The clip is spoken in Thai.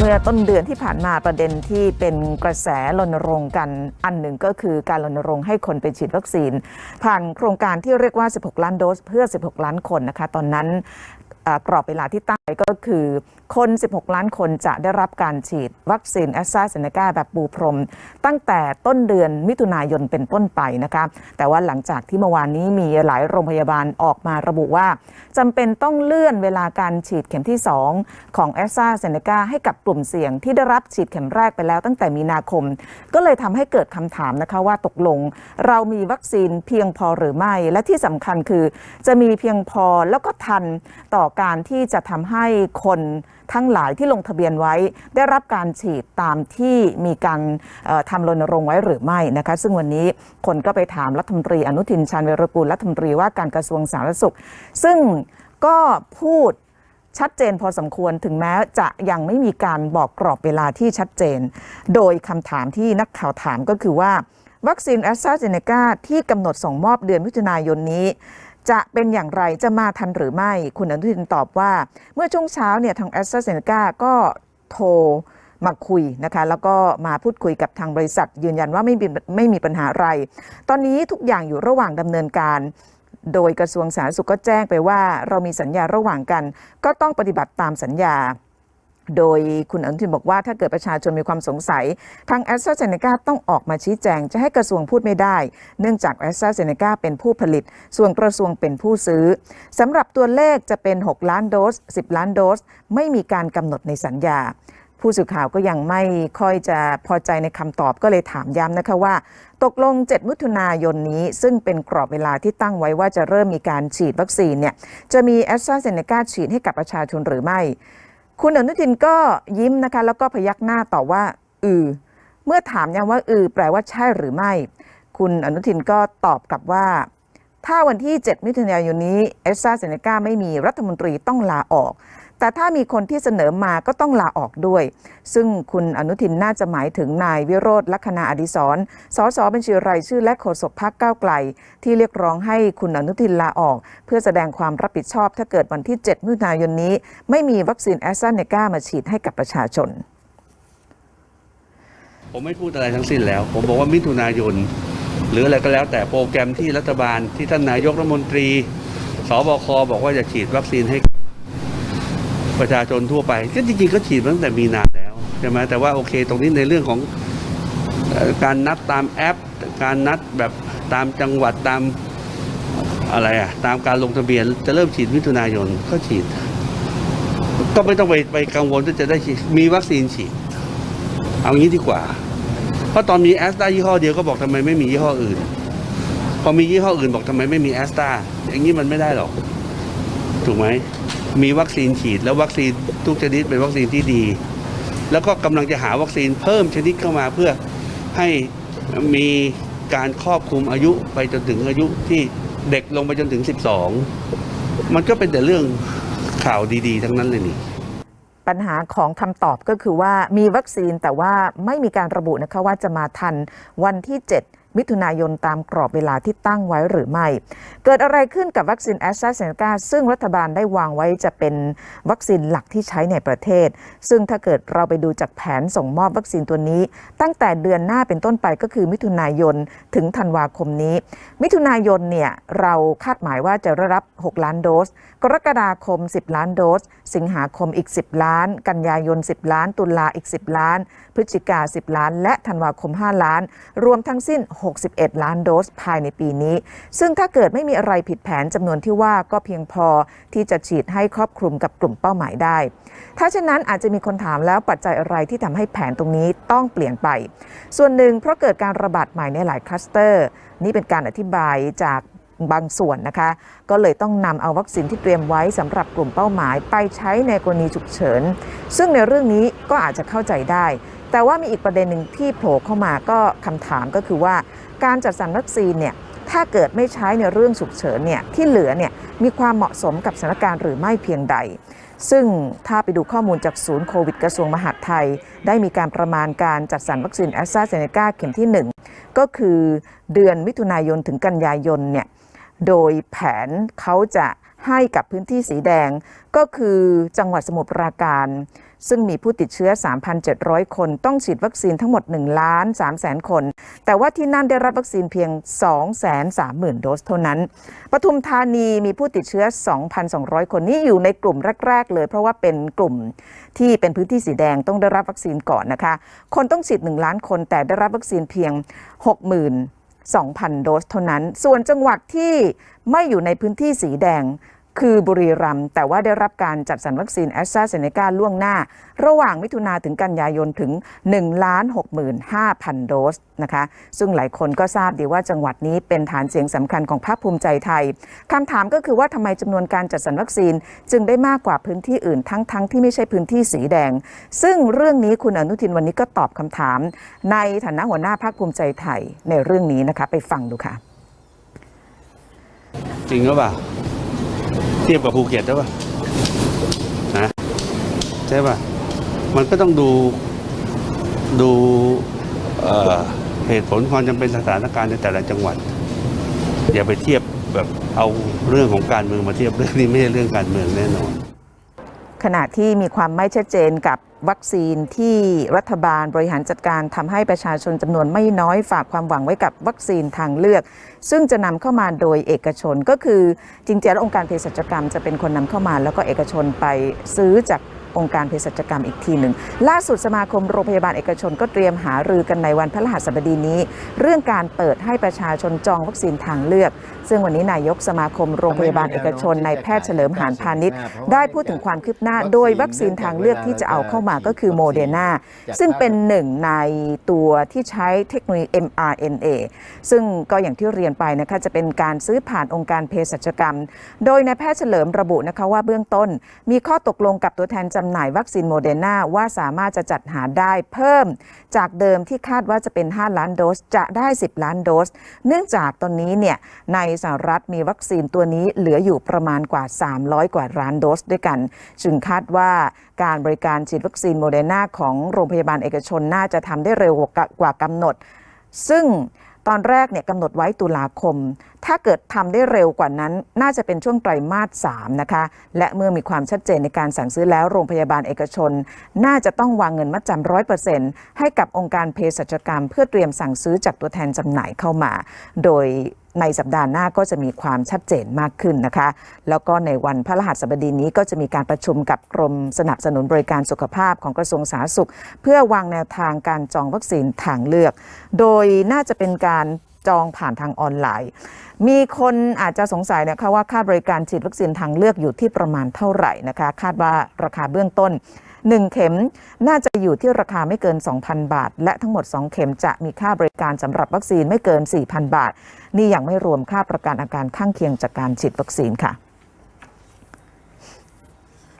เมื่อต้นเดือนที่ผ่านมาประเด็นที่เป็นกระแสรณรงค์กันอันหนึ่งก็คือการรณรงค์ให้คนไปฉีดวัคซีน ผ่านโครงการที่เรียกว่า 16 ล้านโดสเพื่อ 16 ล้านคนนะคะ ตอนนั้นกรอบเวลาที่ตั้งไว้ก็คือคน 16 ล้านคนจะได้รับการฉีดวัคซีนแอสตราเซเนกาแบบปูพรม ตั้งแต่ต้นเดือนมิถุนายนเป็นต้นไปนะคะแต่ว่าหลังจากที่เมื่อวานนี้มีหลายโรงพยาบาลออกมาระบุว่าจำเป็นต้องเลื่อนเวลาการฉีดเข็มที่ 2 ของแอสตราเซเนกาให้กับกลุ่มเสี่ยงที่ได้รับฉีดเข็มแรกไปแล้วตั้งแต่มีนาคม ก็เลยทำให้เกิดคำถามนะคะว่าตกลง เรามีวัคซีนเพียงพอหรือไม่ และที่สำคัญคือ จะมีเพียงพอแล้วก็ทันต่อการที่จะทำให้คน ทั้งหลายที่ลงทะเบียนไว้ ได้รับการฉีดตามที่มีการทำรณรงค์ไว้หรือไม่นะคะ ซึ่งวันนี้คนก็ไปถามรัฐมนตรีอนุทินชาญวีรกูลรัฐมนตรีว่าการกระทรวงสาธารณสุข ซึ่งก็พูดชัดเจนพอสมควรถึงแม้จะยังไม่มีการบอกกรอบเวลาที่ชัดเจน โดยคำถามที่นักข่าวถามก็คือว่า วัคซีนแอสตราเซเนกาที่กำหนดส่งมอบเดือนมิถุนายนนี้ จะเป็นอย่างไรจะมาทันหรือไม่ คุณอนุทินตอบว่า เมื่อช่วงเช้าเนี่ยทางแอสตราเซเนกาก็โทรมาคุยนะคะแล้วก็มาพูดคุยกับทางบริษัท ยืนยันว่าไม่มีไม่มีปัญหาอะไร ตอนนี้ทุกอย่างอยู่ระหว่างดำเนินการ โดยกระทรวงสาธารณสุขก็แจ้งไปว่า เรามีสัญญาระหว่างกัน ก็ต้องปฏิบัติตามสัญญา โดยคุณอนุทินบอกว่าถ้าเกิดประชาชนมีความสงสัย ทางแอสตราเซเนกาต้องออกมาชี้แจง จะให้กระทรวงพูดไม่ได้ เนื่องจากแอสตราเซเนกาเป็นผู้ผลิต ส่วนกระทรวงเป็นผู้ซื้อสำหรับตัวเลขจะเป็น 6 ล้านโดส 10 ล้านโดส ไม่มีการกำหนดในสัญญาผู้สื่อข่าวก็ยังไม่ค่อยจะพอใจในคำตอบก็เลยถามย้ำนะคะว่า ตกลง 7 มิถุนายนนี้ ซึ่งเป็นกรอบเวลาที่ตั้งไว้ว่าจะเริ่มมีการฉีดวัคซีนเนี่ยจะมีแอสตราเซเนกาฉีดให้กับประชาชนหรือไม่ คุณอนุทินก็ยิ้มนะคะแล้วก็พยักหน้าตอบว่า อือ เมื่อถามย้ำว่าอือ แปลว่าใช่หรือไม่ คุณอนุทินก็ตอบกลับว่า ถ้าวันที่ 7 มิถุนายนนี้เอสซาเซเนกาไม่มีรัฐมนตรีต้องลาออก แต่ถ้ามีคนที่เสนอมาก็ต้องลาออกด้วย ซึ่งคุณอนุทินน่าจะหมายถึงนายวิโรธลักษณะอดิศรสสบัญชีรายชื่อและโฆษกพักก้าวไกล ที่เรียกร้องให้คุณอนุทินลาออก เพื่อแสดงความรับผิดชอบถ้าเกิดวันที่ 7มิถุนายนนี้ ไม่มีวัคซีนแอสตราเนกามาฉีดให้กับประชาชน ผมไม่พูดอะไรทั้งสิ้นแล้ว ผมบอกว่ามิถุนายนหรืออะไรก็แล้วแต่โปรแกรมที่รัฐบาลที่ท่านนายกรัฐมนตรีสบคบอกว่าจะฉีดวัคซีนให้ ประชาชนทั่วไป ก็จริงๆก็ฉีดตั้งแต่มีนาแล้วใช่ไหมแต่ว่าโอเค ตรงนี้ในเรื่องของการนัดตามแอป การนัดแบบตามจังหวัดตามอะไรอะตามการลงทะเบียนจะเริ่มฉีดมิถุนายนก็ฉีด ก็ไม่ต้องไปไปกังวลว่าจะได้ฉีดมีวัคซีนฉีด เอางี้ดีกว่า เพราะตอนมีแอสตรายี่ห้อเดียวก็บอกทำไมไม่มียี่ห้ออื่น พอมียี่ห้ออื่นบอกทำไมไม่มีแอสตราอย่างนี้มันไม่ได้หรอก ถูกไหม มีวัคซีนฉีด แล้ววัคซีนทุกชนิดเป็นวัคซีนที่ดี แล้วก็กำลังจะหาวัคซีนเพิ่มชนิดเข้ามาเพื่อให้มีการครอบคลุมอายุไปจนถึงอายุที่เด็กลงไปจนถึง 12 มันก็เป็นแต่เรื่องข่าวดีๆ ทั้งนั้นเลยนี่ปัญหาของคำตอบก็คือว่ามีวัคซีนแต่ว่าไม่มีการระบุนะคะว่าจะมาทันวันที่ 7 มิถุนายนตามกรอบเวลาที่ตั้งไว้หรือไม่ เกิดอะไรขึ้นกับวัคซีนแอสตราเซเนกาซึ่งรัฐบาลได้วางไว้จะเป็นวัคซีนหลักที่ใช้ในประเทศ ซึ่งถ้าเกิดเราไปดูจากแผนส่งมอบวัคซีนตัวนี้ ตั้งแต่เดือนหน้าเป็นต้นไปก็คือมิถุนายนถึงธันวาคมนี้ มิถุนายนเนี่ยเราคาดหมายว่าจะรับ 6 ล้านโดส กรกฎาคม 10 ล้านโดส สิงหาคมอีก 10 ล้าน กันยายน 10 ล้าน ตุลาอีก 10 ล้าน พฤศจิกา 10 ล้าน และธันวาคม 5 ล้าน รวมทั้งสิ้น61 ล้านโดสภายในปีนี้ ซึ่งถ้าเกิดไม่มีอะไรผิดแผนจำนวนที่ว่าก็เพียงพอที่จะฉีดให้ครอบคลุมกับกลุ่มเป้าหมายได้ ถ้าเช่นนั้นอาจจะมีคนถามแล้วปัจจัยอะไรที่ทำให้แผนตรงนี้ต้องเปลี่ยนไป ส่วนหนึ่งเพราะเกิดการระบาดใหม่ในหลายคลัสเตอร์ นี่เป็นการอธิบายจากบางส่วนนะคะ ก็เลยต้องนำเอาวัคซีนที่เตรียมไว้สำหรับกลุ่มเป้าหมาย ไปใช้ในกรณีฉุกเฉิน ซึ่งในเรื่องนี้ก็อาจจะเข้าใจได้ แต่ว่ามีอีกประเด็นหนึ่งที่โผล่เข้ามาก็คำถามก็คือว่า การจัดสรรวัคซีนเนี่ยถ้าเกิดไม่ใช้ในเรื่องฉุกเฉินเนี่ยที่เหลือเนี่ยมีความเหมาะสมกับสถานการณ์หรือไม่เพียงใด ซึ่งถ้าไปดูข้อมูลจากศูนย์โควิดกระทรวงมหาดไทย ได้มีการประมาณการจัดสรรวัคซีนแอสตราเซเนกาเข็มที่ 1 ก็คือเดือนมิถุนายนถึงกันยายนเนี่ยโดยแผนเขาจะให้กับพื้นที่สีแดงก็คือจังหวัดสมุทรปราการ ซึ่งมีผู้ติดเชื้อ 3,700 คน ต้องฉีดวัคซีนทั้งหมด 1 ล้าน3แสนคน แต่ว่าที่นั่นได้รับวัคซีนเพียง 230,000 โดสเท่านั้น ปทุมธานีมีผู้ติดเชื้อ 2,200 คนนี่อยู่ในกลุ่มแรก ๆ เลย เพราะว่าเป็นกลุ่มที่เป็นพื้นที่สีแดงต้องได้รับวัคซีนก่อนนะคะ คนต้องฉีด 1 ล้านคน แต่ได้รับวัคซีนเพียง62,000 โดสเท่านั้น ส่วนจังหวัดที่ไม่อยู่ในพื้นที่สีแดง คือบุรีรัมย์แต่ว่าได้รับการจัดสรรวัคซีนแอสตราเซเนกาล่วงหน้า ระหว่างมิถุนาถึงกันยายนถึง1ล้าน65,000 โดสนะคะซึ่งหลายคนก็ทราบดีว่าจังหวัดนี้เป็นฐานเสียงสำคัญของภาคภูมิใจไทยคำถามก็คือว่าทำไมจำนวนการจัดสรรวัคซีน จึงได้มากกว่าพื้นที่อื่นทั้งๆทที่ไม่ใช่พื้นที่สีแดง ซึ่งเรื่องนี้คุณอนุทินวันนี้ก็ตอบคำถาม ในฐานะหัวหน้าภาคภูมิใจไทยในเรื่องนี้นะคะไปฟังดูค่ะ จริงหรือเปล่า เทียบกับภูเก็ตได้ป่ะนะใช่ป่ะ มันก็ต้องดูดูเอ่อเหตุผลความจำเป็นสถานการณ์ในแต่ละจังหวัด อย่าไปเทียบแบบเอาเรื่องของการเมืองมาเทียบเรื่องนี้ไม่ใช่เรื่องการเมืองแน่นอนขณะที่มีความไม่ชัดเจนกับ วัคซีนที่รัฐบาลบริหารจัดการทำให้ประชาชนจำนวนไม่น้อยฝากความหวังไว้กับวัคซีนทางเลือก ซึ่งจะนำเข้ามาโดยเอกชนก็คือจริงๆแล้วองค์การเภสัชกรรมจะเป็นคนนำเข้ามา แล้วก็เอกชนไปซื้อจาก องค์การเภสัชกรรมอีกทีหนึ่ง ล่าสุดสมาคมโรงพยาบาลเอกชนก็เตรียมหารือกันในวันพฤหัสบดีนี้ เรื่องการเปิดให้ประชาชนจองวัคซีนทางเลือก ซึ่งวันนี้นายกสมาคมโรงพยาบาลเอกชนนายแพทย์เฉลิมหานพาณิชย์ ได้พูดถึงความคืบหน้า โดยวัคซีนทางเลือกที่จะเอาเข้ามาก็คือโมเดอร์นาซึ่งเป็นหนึ่งในตัวที่ใช้เทคโนโลยี mRNA ซึ่งก็อย่างที่เรียนไปนะคะจะเป็นการซื้อผ่านองค์การเภสัชกรรม โดยนายแพทย์เฉลิมระบุนะคะว่าเบื้องต้น มีข้อตกลงกับตัวแทนจำหน่ายวัคซีนโมเดอร์นาว่าสามารถจะจัดหาได้เพิ่ม จากเดิมที่คาดว่าจะเป็น 5 ล้านโดส จะได้ 10 ล้านโดส เนื่องจากตอนนี้เนี่ยในสหรัฐมีวัคซีนตัวนี้เหลืออยู่ประมาณกว่า 300 กว่าล้านโดสด้วยกัน จึงคาดว่าการบริการฉีดวัคซีนโมเดอร์นาของโรงพยาบาลเอกชนน่าจะทำได้เร็วกว่ากำหนด ซึ่ง ตอนแรกเนี่ยกำหนดไว้ตุลาคม ถ้าเกิดทำได้เร็วกว่านั้น น่าจะเป็นช่วงไตรมาส3นะคะ และเมื่อมีความชัดเจนในการสั่งซื้อแล้วโรงพยาบาลเอกชน น่าจะต้องวางเงินมัดจำร้อยเปอร์เซ็นต์ให้กับองค์การเภสัชกรรม เพื่อเตรียมสั่งซื้อจากตัวแทนจำหน่ายเข้ามา โดยในสัปดาห์หน้าก็จะมีความชัดเจนมากขึ้นนะคะ แล้วก็ในวันพฤหัสบดีนี้ก็จะมีการประชุมกับกรมสนับสนุนบริการสุขภาพของกระทรวงสาธารณสุข เพื่อวางแนวทางการจองวัคซีนทางเลือก โดยน่าจะเป็นการจองผ่านทางออนไลน์ มีคนอาจจะสงสัยนะคะว่าค่าบริการฉีดวัคซีนทางเลือกอยู่ที่ประมาณเท่าไหร่นะคะ คาดว่าราคาเบื้องต้น 1 เข็มน่าจะอยู่ที่ราคาไม่เกิน 2,000 บาท และทั้งหมด 2 เข็มจะมีค่าบริการสำหรับวัคซีนไม่เกิน 4,000 บาท นี่ยังไม่รวมค่าประกันอาการข้างเคียงจากการฉีดวัคซีนค่ะ